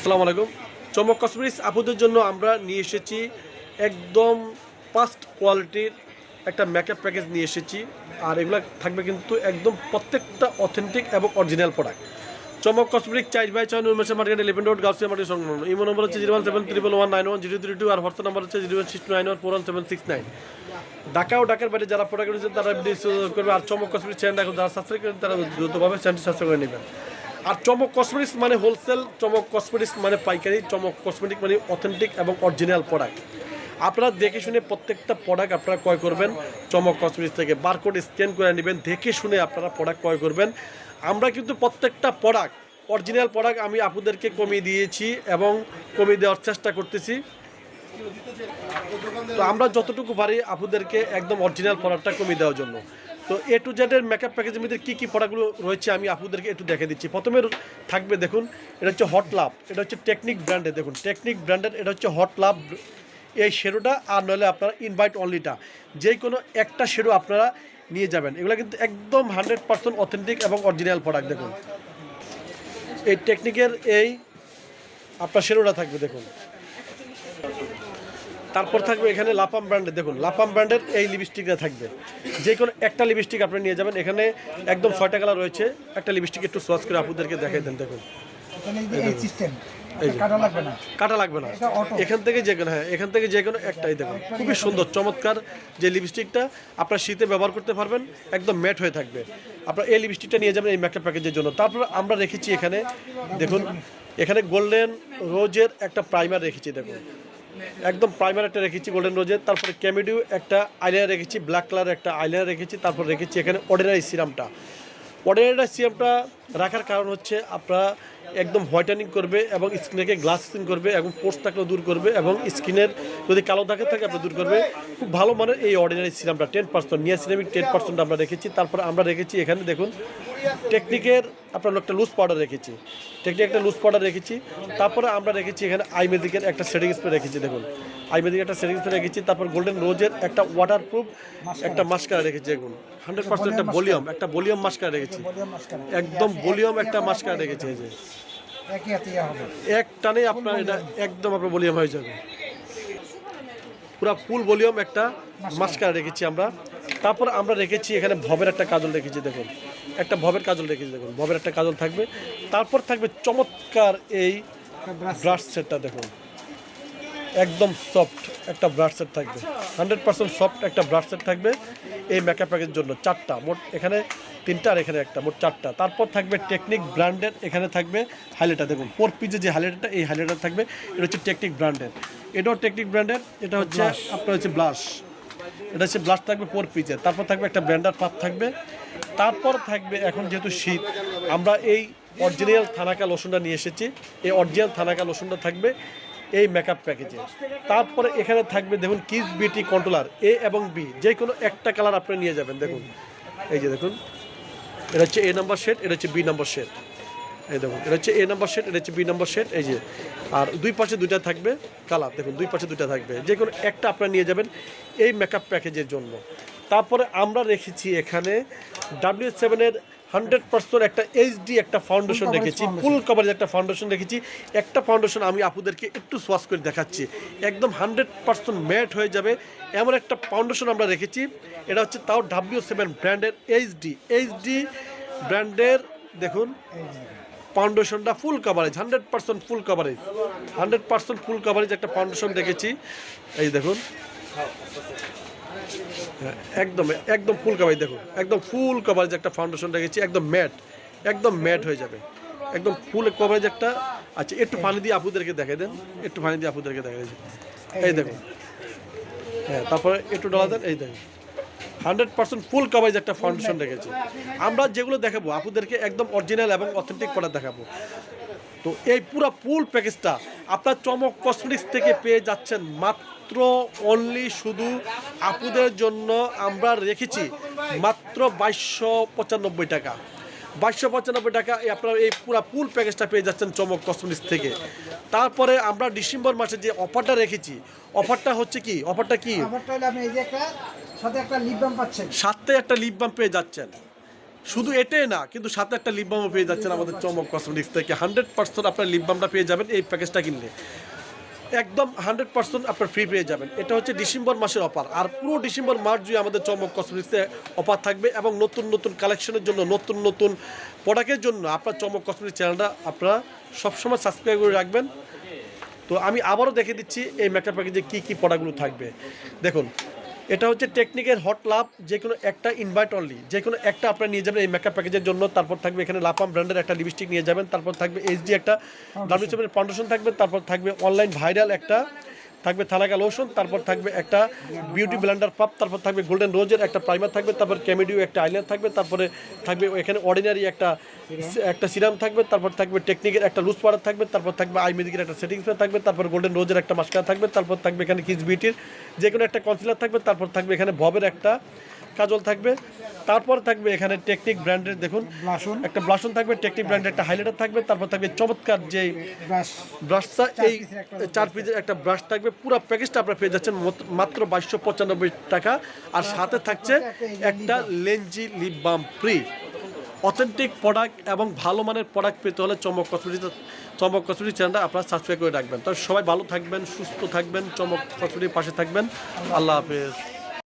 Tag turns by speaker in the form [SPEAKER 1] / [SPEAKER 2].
[SPEAKER 1] আসসালামু আলাইকুম। চমক কসমেটিক্স আপুদের জন্য আমরা নিয়ে এসেছি একদম ফার্স্ট কোয়ালিটির একটা মেকআপ প্যাকেজ নিয়ে এসেছি। আর এগুলো থাকবে কিন্তু একদম প্রত্যেকটা অথেন্টিক এবং অরিজিনাল প্রোডাক্ট চমক কসমেটিক চাইজ বাই চাই Unmesha market eleven road girls market সংলগ্ন। ইমো নম্বর হচ্ছে zero one seven triple one nine one zero three two আর হোয়াটসঅ্যাপ নাম্বার হচ্ছে zero one six nine one four one seven six nine. Dhaka ও ঢাকার বাইরে যারা product রয়েছে তারা করবে। আর চমক কসমেটিক চ্যানেল এখন যারা সাবস্ক্রাইব করেন তারা দ্রুতভাবে চ্যানেলটি সাবস্ক্রাইব করে নেবেন। আর চমক কসমেটিক্স মানে হোলসেল চমক কসমেটিক্স মানে পাইকারি, চমক কসমেটিক মানে অথেন্টিক এবং অরিজিনাল প্রোডাক্ট আপনারা দেখে শুনে প্রত্যেকটা প্রোডাক্ট আপনারা ক্রয় করবেন, চমক কসমেটিক্স থেকে বারকোড স্ক্যান করে নেবেন, দেখে শুনে আপনারা প্রোডাক্ট ক্রয় করবেন। আমরা কিন্তু প্রত্যেকটা প্রোডাক্ট অরিজিনাল প্রোডাক্ট আমি আপুদেরকে কমিয়ে দিয়েছি এবং কমিয়ে দেওয়ার চেষ্টা করতেছি। তো আমরা যতটুকু পারি আপুদেরকে একদম অরিজিনাল প্রোডাক্টটা কমিয়ে দেওয়ার জন্য। তো এ টু জেডের মেকআপ প্যাকেজের মধ্যে কী কী প্রোডাক্টগুলো রয়েছে আমি আপুদেরকে একটু দেখে দিচ্ছি। প্রথমে থাকবে দেখুন, এটা হচ্ছে হট লাভ এটা হচ্ছে টেকনিক ব্র্যান্ডের দেখুন টেকনিক ব্র্যান্ডের এটা হচ্ছে হট লাভ এই শেরোটা আর নইলে আপনারা ইনভাইট অনলিটা যে কোনো একটা শেডো আপনারা নিয়ে যাবেন। এগুলো কিন্তু একদম হান্ড্রেড পার্সেন্ট অথেন্টিক এবং অরিজিনাল প্রোডাক্ট দেখুন। এই টেকনিকের এই আপনার শেরোটা থাকবে, দেখুন। তারপর থাকবে এখানে লাপাম ব্র্যান্ডের দেখুন লাপাম ব্র্যান্ডের এই লিপস্টিকটা থাকবে। যে কোনো একটা লিপস্টিক আপনি নিয়ে যাবেন এখানে একদম ছয়টা কালার রয়েছে। একটা লিপস্টিক একটু সোয়াচ করে আপুদেরকে দেখাই দেন দেখুন।
[SPEAKER 2] কাটা লাগবে না।
[SPEAKER 1] এখান থেকে যে কোনো হ্যাঁ এখান থেকে যে কোনো একটাই দেখুন। খুবই সুন্দর চমৎকার যে লিপস্টিকটা আপনার শীতে ব্যবহার করতে পারবেন একদম ম্যাট হয়ে থাকবে। আপনার এই লিপস্টিকটা নিয়ে যাবেন এই মেকআপ প্যাকেজের জন্য। তারপর আমরা রেখেছি এখানে দেখুন এখানে গোল্ডেন রোজের একটা প্রাইমার রেখেছি দেখুন। একদম প্রাইমার একটা রেখেছি গোল্ডেন রোজের তারপরে ক্যামিডিউ একটা আইলাইনার রেখেছি ব্ল্যাক কালার একটা আইলাইনার রেখেছি, তারপর রেখেছি এখানে অর্ডিনারি সিরামটা অর্ডিনারি সিরামটা রাখার কারণ হচ্ছে আপনারা একদম হোয়াইটেনিং করবে এবং স্কিনকে গ্লাস স্কিন করবে এবং পোস্ট থাকলেও দূর করবে এবং স্কিনের যদি কালো দাগে থাকে আপনি দূর করবে। খুব ভালো মানের এই অর্ডিনারি সিরামটা টেন পার্সেন্ট নিয়া সিরামিক টেন পার্সেন্ট আমরা রেখেছি, তারপর আমরা রেখেছি এখানে দেখুন টেকনিকের আপনার একটা লুজ পাউডার রেখেছি। টেকনিক একটা লুজ পাউডার রেখেছি। তারপরে আমরা রেখেছি এখানে আইমেদিকের একটা সেটিং স্প্রে রেখেছি, দেখুন। আইমেদিকের একটা সেটিং স্প্রে রেখেছি, তারপর গোল্ডেন রোজের একটা ওয়াটারপ্রুফ একটা মাস্কারা রেখেছি, দেখুন। হান্ড্রেড পার্সেন্ট একটা ভলিউম একটা ভলিউম মাস্কারা রেখেছি। একদম ভলিউম একটা মাস্কারা রেখেছি, এই যে। এক টানে আপনার এটা একদম আপনার ভলিউম হয়ে যাবে। পুরো ফুল ভলিউম একটা মাস্কারা রেখেছি আমরা। তারপর আমরা রেখেছি এখানে ভবের একটা কাজল রেখেছি দেখুন। একটা ভবের কাজল রেখেছি দেখুন। ভবের একটা কাজল থাকবে। তারপর থাকবে চমৎকার এই
[SPEAKER 2] ব্রাশ
[SPEAKER 1] সেটটা দেখুন। একদম সফট একটা ব্রাশ সেট থাকবে। হান্ড্রেড পার্সেন্ট সফট একটা ব্রাশ সেট থাকবে এই মেকআপ প্যাকের জন্য। চারটা মোট এখানে তিনটা আর এখানে একটা মোট চারটা। তারপর থাকবে টেকনিক ব্র্যান্ডের এখানে থাকবে হাইলাইটার দেখুন ফোর পিজে যে হাইলাইটারটা এই হাইলাইটার থাকবে এটা হচ্ছে টেকনিক ব্র্যান্ডের এটাও টেকনিক ব্র্যান্ডের এটা হচ্ছে আপনার হচ্ছে ব্লাশ এটা হচ্ছে ব্লাশ থাকবে ফোর পিচের তারপর থাকবে একটা ব্র্যান্ডার পাত থাকবে। তারপর থাকবে এখন যেহেতু শীত, আমরা এই অরিজিনাল থানাকা লোশনটা নিয়ে এসেছি। এই অরিজিনাল থানাকা লোশনটা থাকবে এই মেকআপ প্যাকেজে তারপরে এখানে থাকবে দেখুন কিস বিউটি কন্ট্রোলার এ এবং বি যে কোনো একটা কালার আপনি নিয়ে যাবেন, দেখুন। এই যে দেখুন, এটা হচ্ছে এ নাম্বার শেড এটা হচ্ছে বি নাম্বার শেড এই দেখুন এটা হচ্ছে এ নাম্বার শেড এটা হচ্ছে বি নাম্বার শেড এই যে। আর দুই পাশে দুইটা থাকবে কালার দেখুন দুই পাশে দুইটা থাকবে। যে কোনো একটা আপনারা নিয়ে যাবেন এই মেকআপ প্যাকেজের জন্য। তারপরে আমরা রেখেছি এখানে ডাব্লিউ সেভেনের হান্ড্রেড পার্সেন্ট একটা এইচডি একটা ফাউন্ডেশন রেখেছি। ফুল কভারেজ একটা ফাউন্ডেশন রেখেছি। একটা ফাউন্ডেশন আমি আপুদেরকে একটু সোয়াশ করে দেখাচ্ছি। একদম হান্ড্রেড পার্সেন্ট ম্যাট হয়ে যাবে। এমন একটা ফাউন্ডেশন আমরা রেখেছি। এটা হচ্ছে তাও ডাব্লিউ সেভেন ব্র্যান্ডের এইচডি এইচডি ব্র্যান্ডের দেখুন ফাউন্ডেশনটা full coverage hundred percent full coverage hundred percent full coverage একটা ফাউন্ডেশন দেখেছি। এই দেখুন। একদম একদম ফুল কভারেজ দেখুন। একদম ফুল কভারেজ একটা ফাউন্ডেশন দেখেছি, একদম ম্যাট একদম ম্যাট হয়ে যাবে। একদম ফুল কভারেজ একটা। আচ্ছা একটু পানি দিয়ে আপুদেরকে দেখে দেন। একটু পানি দিয়ে আপুদেরকে দেখে দেন। এই দেখুন। হ্যাঁ তারপরে একটু ডলা দেন, এই দেখুন। হান্ড্রেড পার্সেন্ট ফুল কভারেজ একটা ফাউন্ডেশন রেখেছি। আমরা যেগুলো দেখাবো আপুদেরকে একদম অরিজিনাল এবং অথেন্টিক প্রোডাক্ট দেখাবো। তো এই পুরো ফুল প্যাকেজটা আপনার চমক কসমেটিক্স থেকে পেয়ে যাচ্ছেন মাত্র অনলি শুধু আপুদের জন্য আমরা রেখেছি মাত্র বাইশশো পঁচানব্বই টাকা। বাইশশো পঁচানব্বই টাকা আপনার এই পুরো ফুল প্যাকেজটা পেয়ে যাচ্ছেন চমক কসমেটিক্স থেকে। তারপরে আমরা ডিসেম্বর মাসে যে অফারটা রেখেছি অফারটা হচ্ছে কি? অফারটা কি?
[SPEAKER 2] আবার তাহলে আপনি এই যে একটা সাথে একটা লিপ বাম
[SPEAKER 1] সাথে একটা পেয়ে যাচ্ছেন। শুধু এটাই না, কিন্তু সাথে একটা লিপ বামও পেয়ে যাচ্ছেন আমাদের চমক কসমেটিক্স থেকে। হান্ড্রেড পার্সেন্ট আপনার লিপ বামটা পেয়ে যাবেন এই প্যাকেজটা কিনলে। একদম হান্ড্রেড পার্সেন্ট আপনার ফ্রি পেয়ে যাবেন। এটা হচ্ছে ডিসেম্বর মাসের অফার আর পুরো ডিসেম্বর মাস জুড়ে আমাদের চমক কসমেটিক্সে অফার থাকবে এবং নতুন নতুন কালেকশনের জন্য, নতুন নতুন প্রোডাক্টের জন্য আপনার চমক কসমেটিক্স চ্যানেলটা আপনারা সবসময় সাবস্ক্রাইব করে রাখবেন। তো আমি আবারও দেখে দিচ্ছি এই মেকআপ প্যাকেজে কী কী প্রোডাক্টগুলো থাকবে। দেখুন এটা হচ্ছে টেকনিকের হট লাভ যে কোনো একটা ইনভাইট অনলি যে কোনো একটা আপনার নিয়ে যাবেন এই মেকআপ প্যাকেজের জন্য তারপর থাকবে এখানে লাপাম ব্র্যান্ডের একটা লিপস্টিক নিয়ে যাবেন তারপর থাকবে এইচডি একটা ডাব্লিউসিএমের ফাউন্ডেশন থাকবে তারপর থাকবে অনলাইন ভাইরাল একটা থাকবে থালাকা লোশন তারপর থাকবে একটা বিউটি ব্ল্যান্ডার পাপ তারপর থাকবে গোল্ডেন রোজের একটা প্রাইমার থাকবে, তারপর ক্যামেডিও একটা আইলার থাকবে, তারপরে থাকবে এখানে অর্ডিনারি একটা একটা সিরাম থাকবে, তারপর থাকবে টেকনিকের একটা লুজ পাউডার থাকবে, তারপর থাকবে আই মেদিকের একটা সেটিংস থাকবে, তারপর গোল্ডেন রোজের একটা মাস্কারা থাকবে, তারপর থাকবে এখানে কিস বিউটির যে কোনো একটা কনসিলার থাকবে, তারপর থাকবে এখানে ভবের একটা কাজল থাকবে। তারপর থাকবে এখানে টেকনিক ব্র্যান্ডের দেখুন। একটা ব্লাশন থাকবে টেকনিক ব্র্যান্ডের একটা হাইলাইটার থাকবে তারপর থাকবে চমৎকার যে ব্রাশটা এই চার পিসের একটা ব্রাশ থাকবে পুরো প্যাকেজটা আপনারা পেয়ে যাচ্ছেন মাত্র বাইশশো পঁচানব্বই টাকা। আর সাথে থাকছে একটা লেঞ্জি lip balm free authentic product এবং ভালো মানের প্রোডাক্ট পেতে হলে চমক কসমেটিক চমক কসমেটিক চ্যানেলটা আপনারা সাবস্ক্রাইব করে রাখবেন। তো সবাই ভালো থাকবেন সুস্থ থাকবেন চমক কসমেটিক পাশে থাকবেন। আল্লাহ হাফেজ।